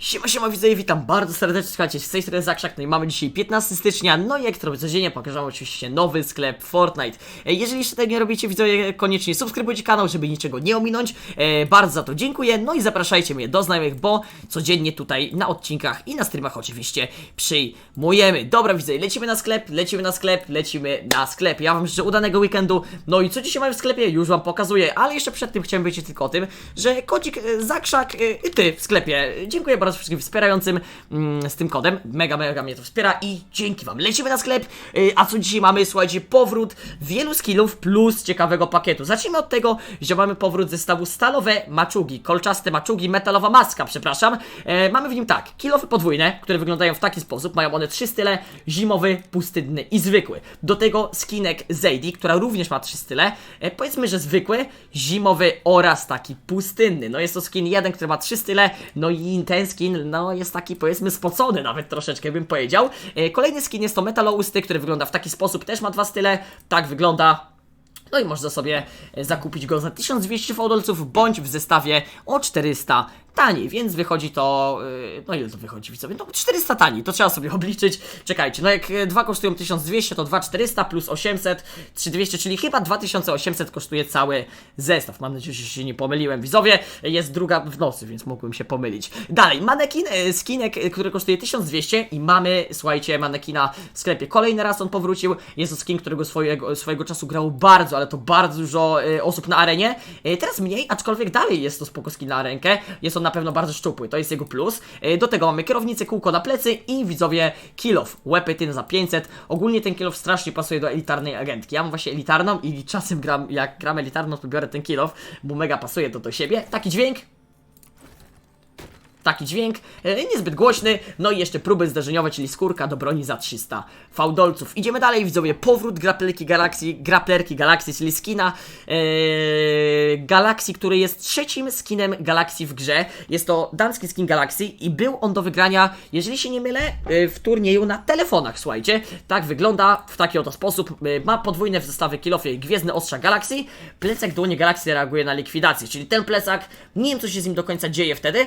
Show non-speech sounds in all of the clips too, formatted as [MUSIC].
Siema, siema, widzowie, witam bardzo serdecznie, słuchajcie, z tej strony Zakrzak, no i mamy dzisiaj 15 stycznia, no i jak to robię codziennie, pokażę oczywiście nowy sklep Fortnite. E, Jeżeli jeszcze tego nie robicie, widzowie, koniecznie subskrybujcie kanał, żeby niczego nie ominąć, e, bardzo za to dziękuję, no i zapraszajcie mnie do znajomych, bo codziennie tutaj na odcinkach i na streamach oczywiście przyjmujemy. Dobra, widzowie, lecimy na sklep, lecimy na sklep, lecimy na sklep. Ja wam życzę udanego weekendu, no i co dzisiaj mamy w sklepie, już wam pokazuję, ale jeszcze przed tym chciałem powiedzieć tylko o tym, że kodzik e, Zakrzak e, ty w sklepie. Dziękuję bardzo wszystkim wspierającym mm, z tym kodem. Mega, mega mnie to wspiera i dzięki wam. Lecimy na sklep. Y, A co dzisiaj mamy? Słuchajcie, powrót wielu skillów plus ciekawego pakietu. Zacznijmy od tego, że mamy powrót zestawu stalowe maczugi, kolczaste maczugi, metalowa maska, przepraszam. E, mamy w nim tak, kilofy podwójne, które wyglądają w taki sposób. Mają one trzy style, zimowy, pustynny i zwykły. Do tego skinek Zadie, która również ma trzy style. E, powiedzmy, że zwykły, zimowy oraz taki pustynny. No jest to skin jeden, który ma trzy style, no i ten skin, no jest taki powiedzmy spocony nawet troszeczkę bym powiedział. E, kolejny skin jest to metalousty, który wygląda w taki sposób, też ma dwa style. Tak wygląda no i można sobie e, zakupić go za 1200 fałdolców bądź w zestawie o 400 taniej, więc wychodzi to. yy, No ile to wychodzi widzowie? No 400 taniej, to trzeba sobie [LAUGHS] obliczyć. Czekajcie, no jak e, dwa kosztują 1200, to 2400 plus 800, 3200, czyli chyba 2800 kosztuje cały zestaw. Mam nadzieję, że się nie pomyliłem. Widzowie, jest druga w nocy, więc mogłem się pomylić. Dalej, manekin, e, skinek, który kosztuje 1200 i mamy, słuchajcie, manekina w sklepie. Kolejny raz on powrócił. Jest to skin, którego swojego, swojego czasu grało bardzo, ale to bardzo dużo osób na arenie. Teraz mniej, aczkolwiek dalej jest to spoko skin na rękę. Jest on na pewno bardzo szczupły, to jest jego plus. E, do tego mamy kierownicę, kółko na plecy i widzowie kilof. Łepetyn za 500. Ogólnie ten kilof strasznie pasuje do elitarnej agentki. Ja mam właśnie elitarną i czasem gram, jak gram elitarną, to biorę ten kilof, bo mega pasuje to do siebie. Taki dźwięk, Taki dźwięk, e, niezbyt głośny, no i jeszcze próby zdarzeniowe, czyli skórka do broni za 300 fałdolców. Idziemy dalej, widzowie, powrót graplerki Galaxy, graplerki Galaxy, czyli skina Galaxy, który jest trzecim skinem Galaxy w grze. Jest to damski skin Galaxy i był on do wygrania, jeżeli się nie mylę, e, w turnieju na telefonach, słuchajcie. Tak wygląda, w taki oto sposób. Ma podwójne w zestawie kilofie Gwiezdne Ostrza Galaxy. Plecak dłonie Galaxy reaguje na likwidację, czyli ten plecak, nie wiem co się z nim do końca dzieje wtedy,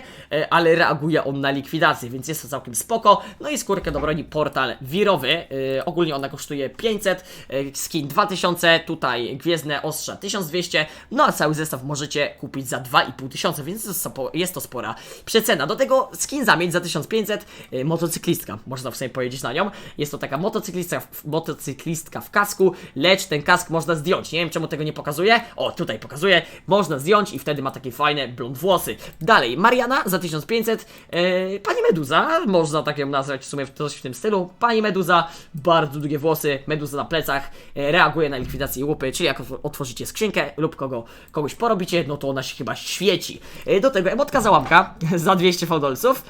ale reaguje on na likwidację, więc jest to całkiem spoko. No i skórkę do broni portal wirowy, e, ogólnie ona kosztuje 500, e, skin 2000, tutaj Gwiezdne Ostrza 1200, no a cały zestaw możecie kupić za 2500, więc jest to, spora przecena. Do tego skin zamieć za 1500, e, motocyklistka, można w sumie powiedzieć na nią. Jest to taka motocyklistka, motocyklistka w kasku, lecz ten kask można zdjąć. Nie wiem czemu tego nie pokazuje. O, tutaj pokazuje. Można zdjąć i wtedy ma takie fajne blond włosy. Dalej, Mariana za 1500. E, Pani Meduza, można tak ją nazwać w sumie coś w tym stylu. Pani Meduza, bardzo długie włosy, meduza na plecach, e, reaguje na likwidację łupy, czyli jak otw- otworzycie skrzynkę lub kogo, kogoś porobicie, no to ona się chyba świeci. E, do tego emotka załamka za 200 [LAUGHS] fałdolców.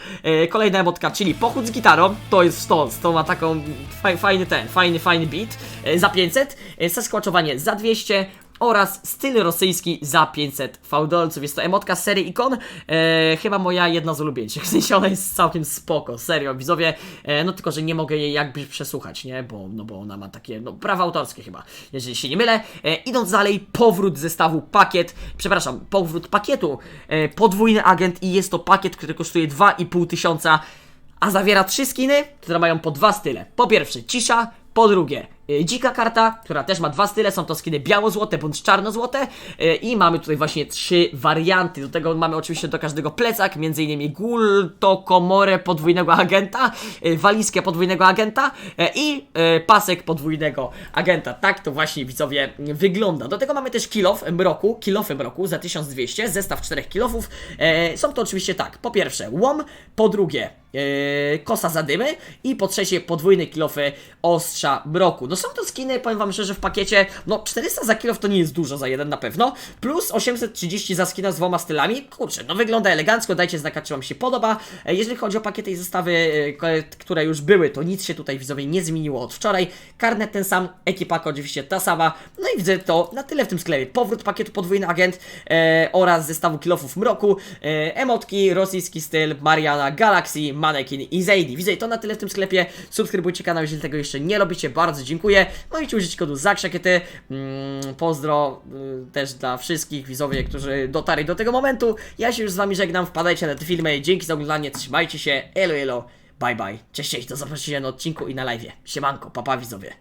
Kolejna emotka, czyli pochód z gitarą, to jest sztos, to ma taką faj, fajny ten, fajny, fajny beat za 500. E, Sasquatchowanie za 200 oraz styl rosyjski za 500 fałdolców. Jest to emotka z serii ikon, e, chyba moja jedna z ulubieńszych, [LAUGHS] w sensie ona jest całkiem spoko, serio, widzowie, e, no tylko, że nie mogę jej jakby przesłuchać, nie, bo, no bo ona ma takie, no, prawa autorskie chyba, jeżeli się nie mylę. E, idąc dalej, powrót zestawu pakiet, przepraszam, powrót pakietu, e, podwójny agent i jest to pakiet, który kosztuje 2,5 tysiąca, a zawiera trzy skiny, które mają po dwa style. Po pierwsze cisza, po drugie dzika karta, która też ma dwa style, są to skiny biało-złote bądź czarno-złote y, i mamy tutaj właśnie trzy warianty. Do tego mamy oczywiście do każdego plecak, m.in. Gulto, komorę podwójnego agenta, y, walizkę podwójnego agenta y, i y, pasek podwójnego agenta. Tak to właśnie widzowie wygląda. Do tego mamy też kilof mroku, kilofy mroku za 1200, zestaw czterech kilofów. Są to oczywiście tak, po pierwsze łom, po drugie kosa zadymy i po trzecie podwójne kilofy ostrza mroku. No są to skiny, powiem wam szczerze, w pakiecie, no 400 za kilof to nie jest dużo za jeden na pewno, plus 830 za skina z dwoma stylami. Kurczę, no wygląda elegancko, dajcie znaka, czy wam się podoba. E, Jeżeli chodzi o pakiety i zestawy, e, które już były, to nic się tutaj widzowie nie zmieniło od wczoraj. Karnet ten sam, ekipaka oczywiście ta sama. No i widzę to na tyle w tym sklepie. Powrót pakietu podwójny agent e, oraz zestawu kilofów mroku, e, emotki, rosyjski styl, Mariana, Galaxy, Manekin i Zadie. Widzę to na tyle w tym sklepie. Subskrybujcie kanał, jeżeli tego jeszcze nie robicie. Bardzo dziękuję. Dziękuję. Możecie użyć kodu ZAKSZAKIETY. Mm, pozdro y, też dla wszystkich widzowie, którzy dotarli do tego momentu. Ja się już z wami żegnam, wpadajcie na te filmy. Dzięki za oglądanie, trzymajcie się. Elo, elo, bye bye. Cześć, cześć, do zobaczenia na odcinku i na live. Siemanko, papa widzowie.